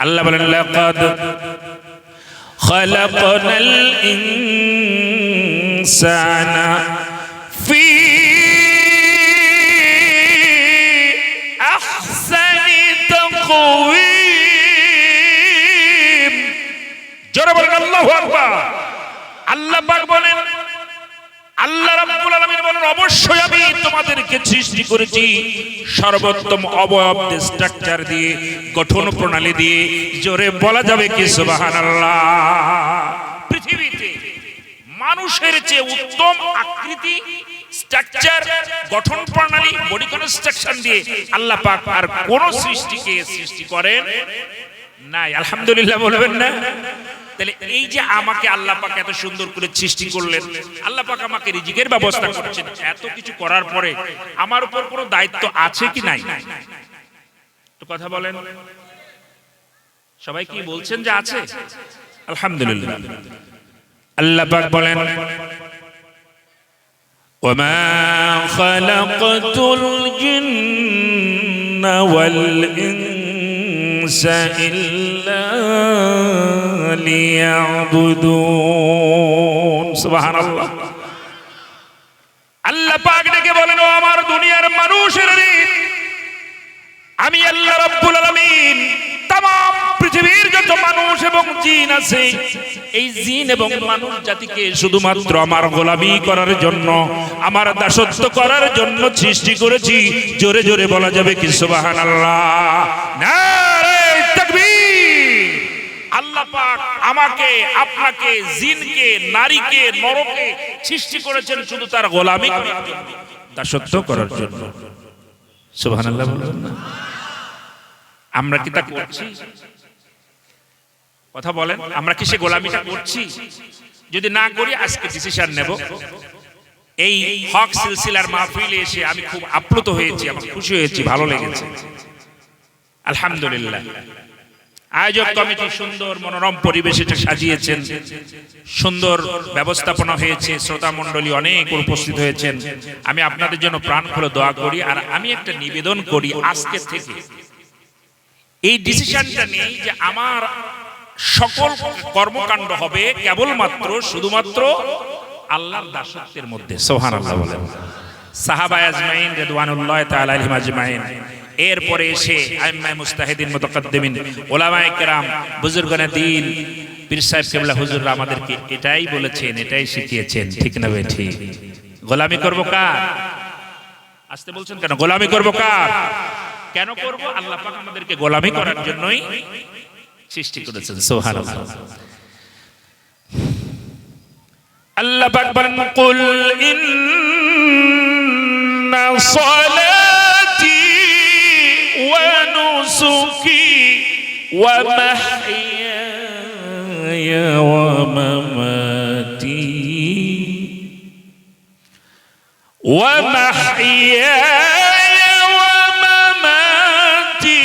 আল্লাহ বলেন লাকাদ খালাকনাল ইনসানা ফি আহসানি তাকওয়িম জোরে বলেন আল্লাহু আকবার আল্লাহ পাক বলেন আল্লাহ রাব্বুল আলামিন বলেন অবশ্যই আমি তোমাদেরকে সৃষ্টি করেছি। সর্বোত্তম অবয়ব স্ট্রাকচার দিয়ে, গঠন প্রণালী দিয়ে, জোরে বলা যাবে কি সুবহানাল্লাহ? পৃথিবীতে মানুষের চেয়ে উত্তম আকৃতি স্ট্রাকচার গঠন প্রণালী বডি কনস্ট্রাকশন দিয়ে আল্লাহ পাক আর কোন সৃষ্টিকে সৃষ্টি করেন নাই। আলহামদুলিল্লাহ বলবেন না? তাহলে এই যে আমাকে আল্লাহ পাক এত সুন্দর করে সৃষ্টি করলেন আল্লাহ পাক আমাকে রিজিকের ব্যবস্থা করছেন এত কিছু করার পরে আমার উপর কোনো দায়িত্ব আছে কি নাই তো কথা বলেন সবাই কি বলছেন যে আছে আলহামদুলিল্লাহ আল্লাহ পাক বলেন وما خلقت الجن والإنس إلا ليعبدون سبحان الله আল্লাহ পাক ডেকে বলেন ও আমার দুনিয়ার মানুষের আমি আল্লাহ রাব্বুল আলামিন তাম পৃথিবীর যত মানুষ এবং জিন আছে এই জিন এবং মানুষ জাতিকে শুধুমাত্র আমার গোলামি করার জন্য আমার দাসত্ব করার জন্য সৃষ্টি করেছি জোরে জোরে বলা যাবে কি সুবহানাল্লাহ নারে তাকবীর আল্লাহ পাক আমাকে, আপনাকে, জিনকে, নারীকে, নরকে সৃষ্টি করেছেন শুধু তার গোলামি দাসত্ব করার জন্য। সুবহানাল্লাহ বলবেন না। আমরা কি তা করছি? কথা বলেন, আমরা কি সে গোলামিটা করছি? যদি না করি, আজকে ডিসিশন নেব। এই হক সিলসিলার মাহফিলে এসে আমি খুব আপ্লুত হয়েছি আমার খুশি হয়েছি, ভালো লেগেছে। আলহামদুলিল্লাহ। আয়োজক কমিটি সুন্দর মনোরম পরিবেশ সাজিয়েছেন। সুন্দর ব্যবস্থাপনা হয়েছে, শ্রোতা মণ্ডলী অনেক উপস্থিত হয়েছেন। আমি আপনাদের জন্য প্রাণ খুলে দোয়া করি আর আমি একটা নিবেদন করি আজকে থেকে। এই ডিসিশনটা নেই যে আমার সকল কর্মকাণ্ড হবে কেবলমাত্র, শুধুমাত্র আল্লাহর দাসত্বের মধ্যে। সোহান আল্লাহ বলেন। সাহাবা আজমাইন রেদওয়ানুল্লাহ তাআলা আলাইহিম আজমাইন। এরপরে এসে আইম্মায়ে মুস্তাহিদিন, মুতাকাদ্দিমিন ওলামায়ে কেরাম বুজুর্গানে দিন, পীর সাহেব কেবলা হুজুররা আমাদেরকে এটাই বলেছেন, এটাই শিখিয়েছেন। ঠিক না ভাই, ঠিক? গোলামি করব কার? আসতে বলছেন কেন? গোলামি করব কার? কেন করব? আল্লাহ পাক আমাদেরকে গোলামি করার জন্যই সৃষ্টি করেছেন, সুবহানাল্লাহ। আল্লাহ পাক বলেন, কুল ইন্না সালাতি মামাতি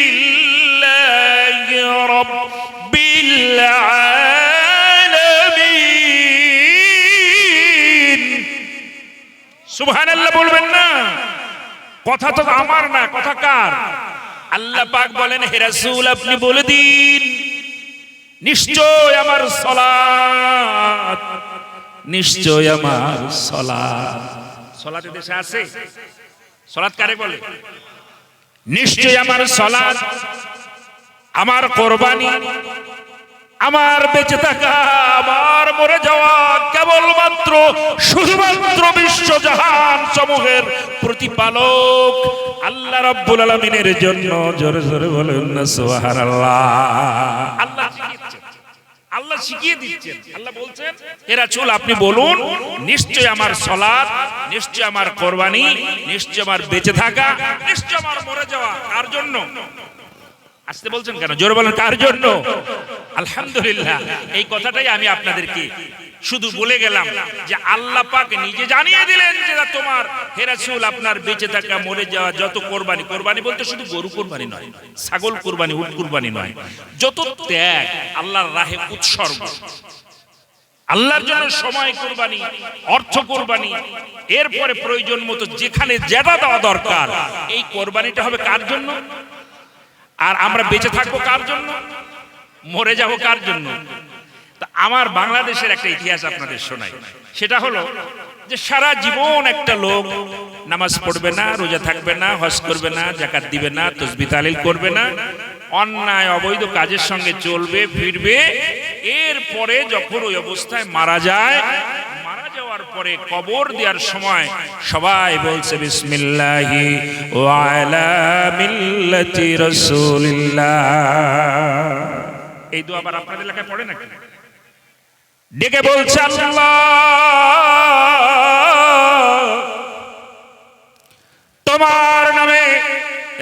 লিল্লাহি রাব্বিল আলামিন সুবহানাল্লাহ বলবেন না কথা তো আমার না কথা কার? আল্লাহ পাক বলেন, হে রাসূল, আপনি বলে দিন। নিশ্চয় আমার সালাত নিশ্চয় আমার সালাত সালাতে দেশে আছে? সালাত কারে বলে? নিশ্চয় আমার সালাত আমার কোরবানি। আমার বেঁচে থাকা, আমার মরে যাওয়া কেবলমাত্র, শুধুমাত্র বিশ্বজাহান সমূহের প্রতিপালক আল্লাহ রাব্বুল আলামিনের জন্য। জোরে জোরে বলেন না, সুবহানাল্লাহ। আল্লাহ শিখিয়েছেন। আল্লাহ শিখিয়ে দিচ্ছেন। আল্লাহ বলছেন এরা চুল আপনি বলুন, নিশ্চয় আমার সলাদ নিশ্চয় আমার কোরবানি, নিশ্চয় আমার বেঁচে থাকা, নিশ্চয় আমার মরে যাওয়া, কার জন্য? আসতে বলছেন কেন? জোরে বলেন, কার জন্য? আলহামদুলিল্লাহ, এই কথাটাই আমি আপনাদেরকে শুধু বলে গেলাম যে আল্লাহ পাক নিজে জানিয়ে দিলেন যে তোমার হেরাসুল আপনার বেঁচে থাকা, মরে যাওয়া যত কোরবানি কোরবানি বলতে শুধু গরু কোরবানি নয়, ছাগল কোরবানি, উট কোরবানি নয়, যত ত্যাগ আল্লাহর রাহে উৎসর্গ। আল্লাহর জন্য সময় কোরবানি, অর্থ কোরবানি, এরপরে প্রয়োজন মতো যেখানে যেটা দেওয়া দরকার, এই কোরবানিটা হবে কার জন্য? আর আমরা বেঁচে থাকব কার জন্য? মরে যাব কার জন্য? তা আমার বাংলাদেশের একটা ইতিহাস আপনাদের শোনাই। সেটা হলো যে সারা জীবন একটা লোক নামাজ পড়বে না, রোজা থাকবে না, হজ করবে না, জাকাত দিবে না তসবি তালিল করবে না, অন্যায় অবৈধ কাজের সঙ্গে চলবে, ফিরবে, এরপরে যখন ওই অবস্থায় মারা যায়, মারা যাওয়ার পরে কবর দেওয়ার সময় সবাই বলছে, বিসমিল্লাহি ওয়া আলা মিল্লাতি রাসূলিল্লাহ। এই দোয়া আবার আপনাদের এলাকায় পড়ে নাকি? ডেকে বলছে তোমার নামে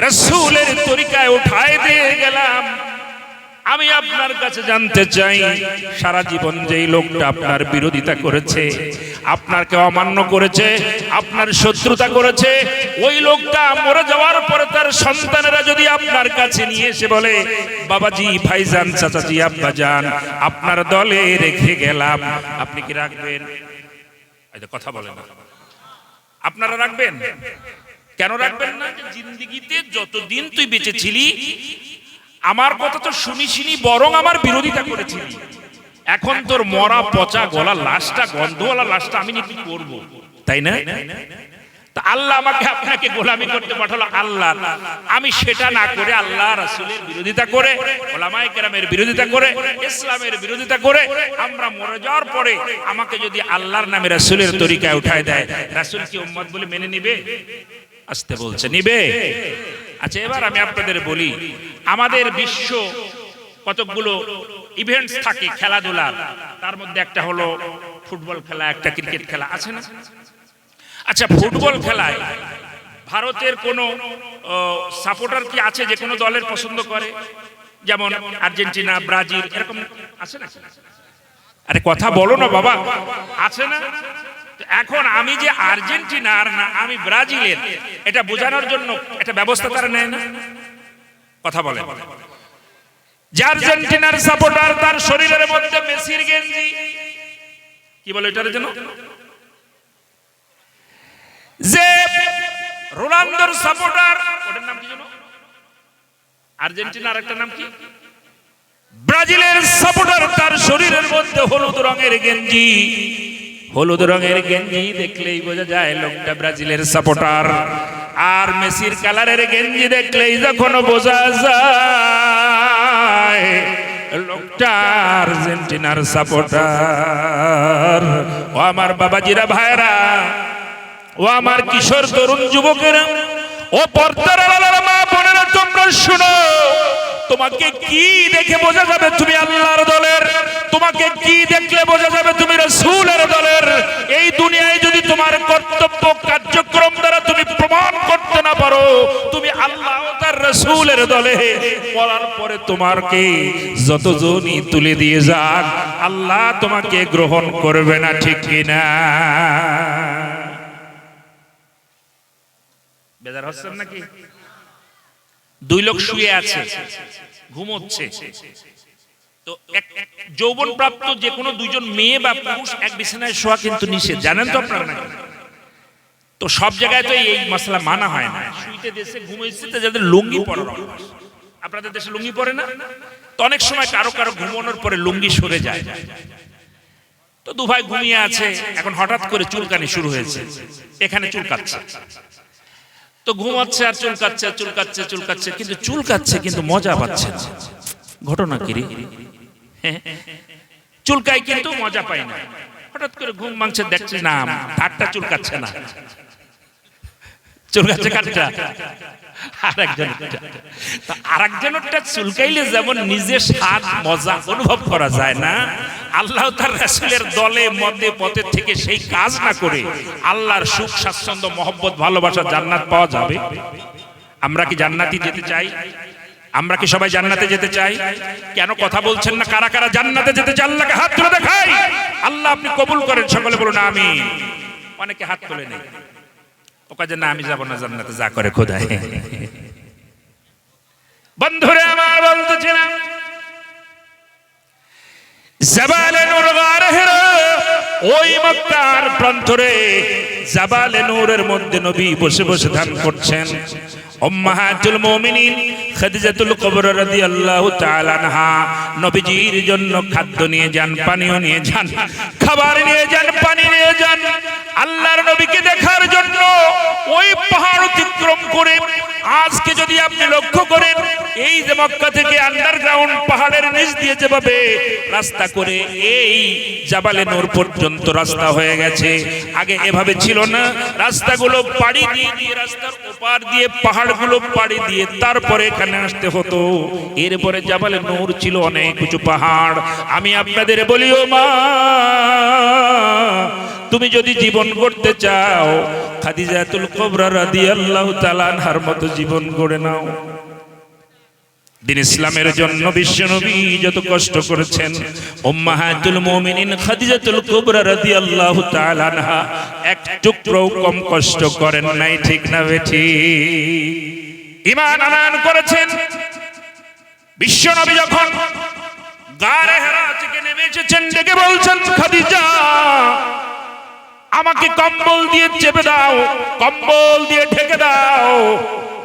রসুলের তরিকায় উঠায় দিয়ে গেলাম। আমি আপনার কাছে জানতে চাই, সারা জীবন যেই লোকটা আপনার বিরোধিতা করেছে আপনাকে অমান্য করেছে, আপনার শত্রুতা করেছে। ওই লোকটা মরে যাওয়ার পরে তার সন্তানেরা যদি আপনার কাছে নিয়ে এসে বলে, বাবাজি, ভাইজান, চাচাজি আব্বা যান আপনার দলে রেখে গেলাম। আপনি কি রাখবেন? কথা বলেন। আপনারা রাখবেন? কেন রাখবেন না? জিন্দিগিতে যতদিন তুই বেঁচে ছিলি, আমার কথা তো শুনিসিনি বরং আমার বিরোধিতা করেছিলি। এখন তোর মরা পচা গলা লাশটা গন্ধওয়ালা লাশটা আমি কি করব। তাই না? তা আল্লাহ আমাকে আপনাকে গোলামি করতে পাঠালো আল্লাহ। আমি সেটা না করে আল্লাহ রাসূলের বিরোধিতা করে ওলামায়ে কেরামের বিরোধিতা করে ইসলামের বিরোধিতা করে আমরা মরে যাওয়ার পরে আমাকে যদি আল্লাহর নামে রাসূলের তরিকায় উঠায় দেয় রাসূল কি উম্মত বলে মেনে নিবে? আসতে বলছে নিবে। আচ্ছা এবার আমি আপনাদের বলি আমাদের বিশ্ব কতকগুলো ইভেন্টস থাকে খেলাধুলার। তার মধ্যে একটা হলো ফুটবল খেলা, একটা ক্রিকেট খেলা, আছে না? আচ্ছা ফুটবল খেলায় ভারতের কোনো সাপোর্টার কি আছে যে কোনো দলের পছন্দ করে? যেমন আর্জেন্টিনা, ব্রাজিল, এরকম আছে না আরে কথা বলো না বাবা। আছে না? এখন আমি যে আর্জেন্টিনার না, আমি ব্রাজিলের, এটা বোঝানোর জন্য একটা ব্যবস্থা তারা নেয় না? কথা বলে আর্জেন্টিনার সাপোর্টার তার শরীরের মধ্যে মেসির গেঞ্জি। কি বলে এটার জন্য? যে রোনাল্ডোর সাপোর্টার ওটার নাম কি জানো আর্জেন্টিনার একটা নাম কি? ব্রাজিলের সাপোর্টার তার শরীরের মধ্যে হলুদ রঙের গেঞ্জি। হলুদ রঙের গেঞ্জি দেখলেই বোঝা যায় লোকটা ব্রাজিলের সাপোর্টার আর মেসির কালারের গেঞ্জি দেখলেই যখন বোঝা যায় লোকটা আর্জেন্টিনার সাপোর্টার। ও আমার বাবাজিরা ভাইরা ও আমার কিশোর তরুণ যুবকেরা, ও পর্দার মা বোনেরা, তোমরা শুনো, তোমাকে কি দেখে বোঝা যাবে তুমি আল্লাহর দলের তোমাকে কি দেখলে বোঝা যাবে তুমি রাসূলের দলের এই দুনিয়ায় যদি তোমার কর্তব্য কার্যক্রম দ্বারা তুমি প্রমাণ করতে না পারো তুমি আল্লাহ ও তার রাসূলের দলে। বলার পরে তোমাকে যতজনই তুলে দিয়ে যাক, আল্লাহ তোমাকে গ্রহণ করবে না, ঠিক কিনা? বেজার হচ্ছেন নাকি? দুই লোক শুয়ে আছে, ঘুমোচ্ছে। তো এক যৌবন প্রাপ্ত যে কোনো দুইজন মেয়ে বা পুরুষ এক বিছানায় শোয়া কিন্তু নিষেধ। জানেন তো আপনারা তো সব জায়গায় তো এই মশলা মানা হয় না। শুইতে দেশে ঘুমাইছে যাদের লুঙ্গি পরার অভ্যাস। আপনাদের দেশে লুঙ্গি পরে না? তো অনেক সময় কারও কারও ঘুমানোর পরে লুঙ্গি সরে যায়। তো দু ভাই ঘুমিয়ে আছে, এখন হঠাৎ করে চুলকানি শুরু হয়েছে। এখানে চুলকাচ্ছে। তো ঘুমাচ্ছে আর চুলকাচ্ছে চুলকাচ্ছে চুলকাচ্ছে, কিন্তু চুলকাচ্ছে, কিন্তু মজা পাচ্ছে ঘটনা কি হ্যাঁ? চুলকায় কিন্তু মজা পাই না। হঠাৎ করে ঘুম মাংসে দেখছে না তারটা চুলকাচ্ছে না। চুলকাচ্ছে আরেকজনেরটা চুলকাইলে যেমন নিজে মজা অনুভব করা যায় না, আল্লাহ তার দলে থেকে সেই কাজ না করে আল্লাহর সুখ, স্বাচ্ছন্দ্য জান্নাত পাওয়া যাবে। আমরা কি জান্নাতি যেতে চাই? আমরা কি সবাই জান্নাতে যেতে চাই? কেন কথা বলছেন না? কারা কারা জান্নাতে যেতে চাই আল্লাহকে হাত তুলে দেখাই। আল্লাহ আপনি কবুল করেন। সকলে বলুন আমি অনেকে হাত তুলে নেই। ও কাজে না আমি যাব না জান্নাতে যা করে খোদায় বন্ধুরে আমার বলতেছিলাম জাবালে নূর গারহের ওই মক্কার প্রান্তরে জাবালে নূরের মধ্যে নবী বসে বসে ধ্যান করছেন। উম্মাহাতুল মুমিনিন খাদিজাতুল কুবরা রাদিয়াল্লাহু তাআলা আনহা। নবীজির জন্য খাদ্য নিয়ে যান, পানীয় নিয়ে যান, খাবার নিয়ে যান, পানি নিয়ে যান। আল্লাহর নবীকে দেখার জন্য ওই পাহাড় অতিক্রম করে আজকে যদি আপনি লক্ষ্য করেন এই যে মক্কা থেকে আন্ডারগ্রাউন্ড পাহাড়ের নিচ দিয়ে যেভাবে রাস্তা করে এই জাবালে নূর পর্যন্ত রাস্তা হয়ে গেছে। আগে এভাবে ছিল না। রাস্তাগুলো পাড়ি দিয়ে দিয়ে, রাস্তার ওপার দিয়ে, পাহাড়গুলো পাড়ি দিয়ে তারপরে এখানে আসতে হতো। এরপরে জাবালে নূর ছিল অনেক উঁচু পাহাড়। আমি আপনাদের বলিও মা, তুমি যদি জীবন গড়তে চাও, খাদিজাতুল কুবরা রাদিয়াল্লাহু তাআলা আনহার মতো জীবন গড়ে নাও। দিন ইসলামের জন্য বিশ্বনবী যত কষ্ট করেছেন, উম্মাহাতুল মুমিনিন খাদিজাতুল কুবরা রাদিয়াল্লাহু তাআলা আনহা এক টুকরো কম কষ্ট করেন নাই, ঠিক না বেঠি? ঈমান আনয়ন করেছেন। বিশ্বনবী যখন গারে হেরা থেকে নেমে ডেকে বলছেন, খাদিজা, আমাকে কম্বল দিয়ে চেপে দাও, কম্বল দিয়ে ঢেকে দাও।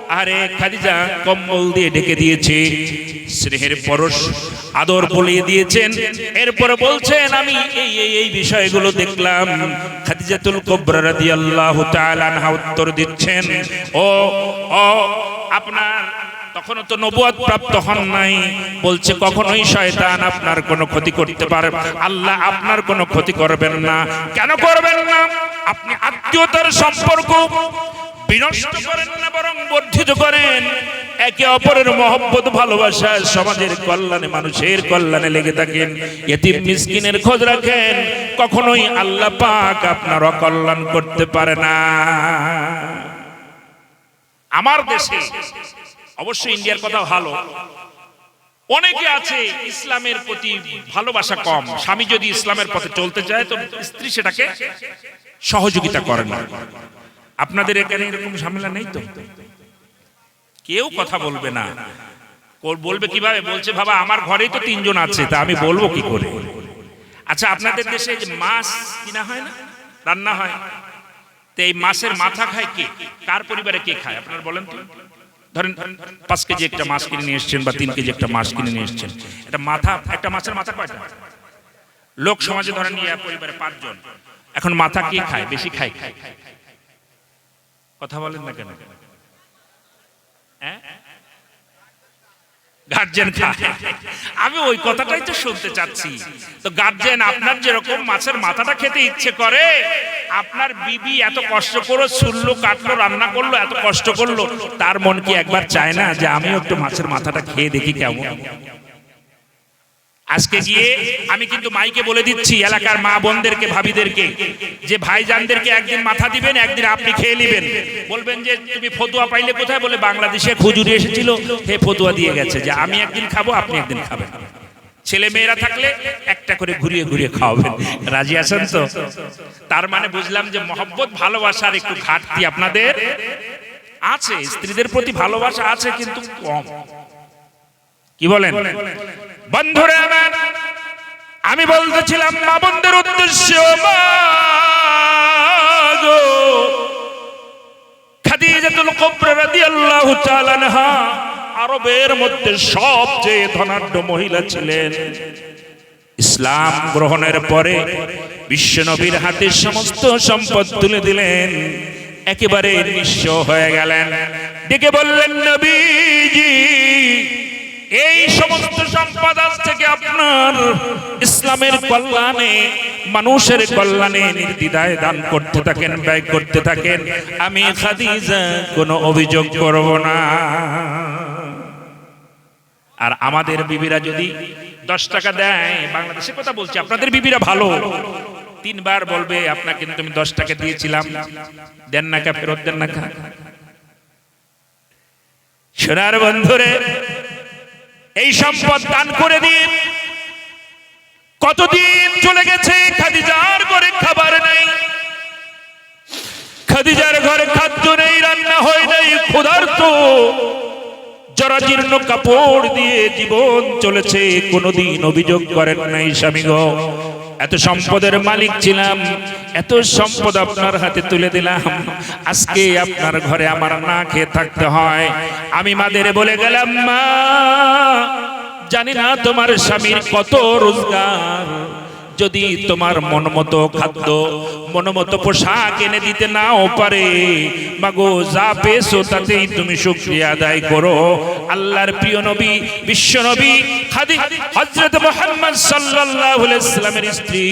আরে খাদিজা কম্বল দিয়ে ঢেকে দিয়েছে। স্নেহের পরশ আদর বলিয়ে দিয়েছেন। এরপরে বলছেন, আমি এই এই এই বিষয়গুলো দেখলাম। খাদিজাতুল কুবরা রাদিয়াল্লাহু তাআলা আনহা উত্তর দিচ্ছেন, ও ও, আপনার তখনও তো নবুয়াত প্রাপ্ত হন নাই। বলছে, কখনোই শয়তান আপনার কোনো ক্ষতি করতে পারে আল্লাহ আপনার কোনো ক্ষতি করবেন না। কেন করবেন না? আপনি আত্মীয়তার সম্পর্ক বিনষ্ট করেন না, বরং বর্ধিত করেন। একে অপরের মহব্বত, ভালোবাসা, সমাজের কল্যাণে, মানুষের কল্যাণে লেগে থাকেন। এতিম মিসকিনের খোঁজ রাখেন। কখনোই আল্লাহ পাক আপনার অকল্যাণ করতে পারে না। আমার দেশে অবশ্যই ইন্ডিয়ার কথা ভালো। অনেকে আছে ইসলামের প্রতি ভালোবাসা কম। স্বামী যদি ইসলামের পথে চলতে চায়, তো স্ত্রী সেটাকে সহযোগিতা করে না। আপনাদের এখানে এরকম ঝামেলা নেই তো? কেউ কথা বলবে না। বলবে কীভাবে? বলছে, বাবা, আমার ঘরেই তো তিনজন আছে, তা আমি বলব কি করে? আচ্ছা আপনাদের দেশে যে মাছ কিনা হয় না? রান্না হয়? তো এই মাছের মাথা খায় কে? কার পরিবারে কে খায়? আপনারা বলেন তো। ধরেন পাঁচ কেজি একটা মাছ কিনে নিয়ে এসছেন বা তিন কেজি একটা মাছ কিনে নিয়ে এসছেন। এটা মাথা, একটা মাছের মাথা কয়টা? লোক সমাজে ধরেন পরিবারে পাঁচজন। এখন মাথা কে খায়? বেশি খায় খায় কথা বলেন না কেন? হ্যাঁ? গার্জেন আমি ওই কথাটাই তো শুনতে চাচ্ছি। তো গার্জেন আপনার যেরকম মাছের মাথাটা খেতে ইচ্ছে করে, আপনার বিবি এত কষ্ট করে ছুললো কাটলো, রান্না করল, এত কষ্ট করল, তার মন কি একবার চায় না যে আমিও একটু মাছের মাথাটা খেয়ে দেখি কেমন? আজকে গিয়ে আমি কিন্তু মাইকে বলে দিচ্ছি এলাকার মা বোনদেরকে, ভাবিদেরকে, যে ভাইজানদেরকে একদিন মাথা দিবেন, একদিন আপনি খেয়ে নেবেন। বলবেন যে, তুমি ফতুয়া পাইলে কোথায়? বলে, বাংলাদেশে খুজুরি এসেছিল, হে ফতুয়া দিয়ে গেছে, যে আমি একদিন খাব, আপনি একদিন খাবেন। ছেলে মেয়েরা থাকলে একটা করে ঘুরিয়ে ঘুরিয়ে খাওয়াবেন। রাজি আছেন তো? তার মানে বুঝলাম যে মহব্বত, ভালোবাসার একটু ঘাটতি আপনাদের আছে, স্ত্রীদের প্রতি ভালোবাসা আছে, কিন্তু কম। কি বলেন? বন্ধুরে আমার, আমি বলতেছিলাম উদ্দেশ্য আরবের মধ্যে সবচেয়ে ধনাঢ্য মহিলা ছিলেন। ইসলাম গ্রহণের পরে বিশ্বনবীর হাতে সমস্ত সম্পদ তুলে দিলেন, একেবারে নিঃস্ব হয়ে গেলেন। ডেকে বললেন, নবীজি এই সমস্ত সম্পদ আজ থেকে আপনার? ইসলামের কল্যাণে, মানুষের কল্যাণে নির্দ্বিধায় দান করতে থাকেন, ব্যয় করতে থাকেন। আমি কোনো অভিযোগ করব না। আর আমাদের বিবিরা যদি দশ টাকা দেয়, বাংলাদেশে কথা বলছি, আপনাদের বিবিরা ভালো। তিনবার বলবে, আপনাকে কিন্তু আমি দশ টাকা দিয়েছিলাম। দেন না কা, ফেরত দেন না কা। সোনার বন্ধুরে এই সম্পদ দান করে দিন। কতদিন চলে গেছে, খাদিজার ঘরে খাবার নেই। খাদিজার ঘরে খাদ্য নেই, রান্না হয় নাই, ক্ষুধার্ত। জরাজীর্ণ কাপড় দিয়ে জীবন চলেছে, কোনোদিন অভিযোগ করেন নাই, স্বামী গো। এত সম্পদের মালিক ছিলাম, এত সম্পদ আপনার হাতে তুলে দিলাম। আজকে আপনার ঘরে আমার না খেয়ে থাকতে হয়। আমি মাদের বলে গেলাম, মা জানি না তোমার স্বামীর কত রোজগার। যদি তোমার মনমতো খাদ্য মনমতো পোশাক এনে দিতে নাও পারে, মাগো যা পেয়েছ তাতেই তুমি শুকরিয়া আদায় করো। আল্লাহর প্রিয় নবী, বিশ্ব নবী খাদি হযরত মুহাম্মদ সাল্লাল্লাহু আলাইহি সাল্লামের স্ত্রী,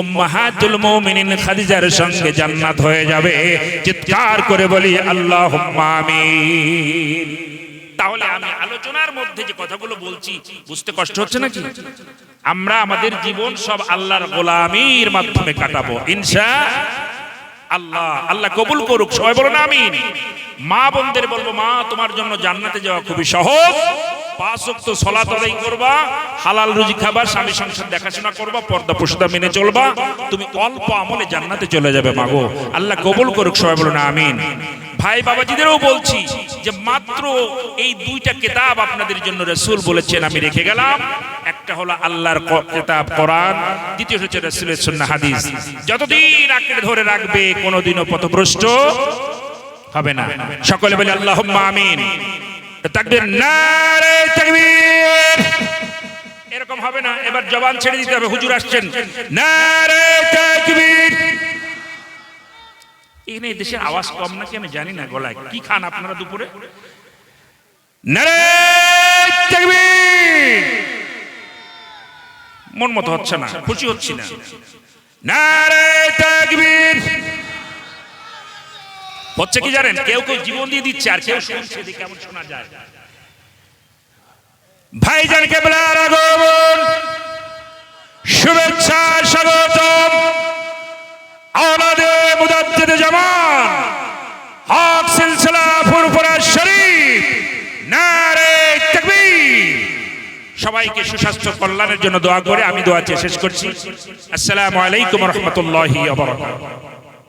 উম্মাহাতুল মুমিনিন খাদিজার সঙ্গে জান্নাত হয়ে যাবে। চিৎকার করে বলি, আল্লাহুম্মা আমিন। তাহলে আমি আলোচনার মধ্যে যে কথাগুলো বলছি, বুঝতে কষ্ট হচ্ছে নাকি? আমরা আমাদের জীবন সব আল্লাহর গোলামির মাধ্যমে কাটাবো। ইনশা আল্লাহ আল্লাহ কবুল করুক। সবাই বলো না আমিন। মা বোনদের বলব, মা, তোমার জন্য জান্নাতে যাওয়া খুবই সহজ। পাঁচ আদায় করবা, হালাল রুজি খাবা, স্বামী সংসার দেখাশোনা করবা, পর্দা মেনে চলবা। তুমি অল্প আমলে জান্নাতে চলে যাবে আল্লাহ কবুল করুক, সবাই আমিন। ভাই বাবাজিদেরও বলছি যে মাত্র এই দুইটা কিতাব আপনাদের জন্য রসুল বলেছেন, আমি রেখে গেলাম। একটা হলো আল্লাহর কিতাব কোরআন, দ্বিতীয় হচ্ছে রসুলের সুন্নাহ হাদিস। যতদিন আঁকড়ে ধরে রাখবে, কোনোদিনও পথভ্রষ্ট হবে না। সকলে বলে আল্লাহ আমিন। তাকবীর। এরকম হবে না। এবার জবান ছেড়ে দিতে হবে। হুজুর আসছেন, নারে তাকবীর। এখানে এই দেশের আওয়াজ কম নাকি আমি জানি না গলায়। কি খান আপনারা দুপুরে? মন মতো হচ্ছে না খুশি হচ্ছি না। হচ্ছে কি জানেন? কেউ কেউ জীবন দিয়ে দিচ্ছে আর কেউ শুনছে কেমন শোনা যায়। ভাইজান কেবলার আগমন! শুভেচ্ছা স্বাগতম। আওলাদে সবাইকে সুস্বাস্থ্য কল্যাণের জন্য দোয়া করে আমি দোয়া চেয়ে শেষ করছি। আসসালামু আলাইকুম রহমতুল্লাহ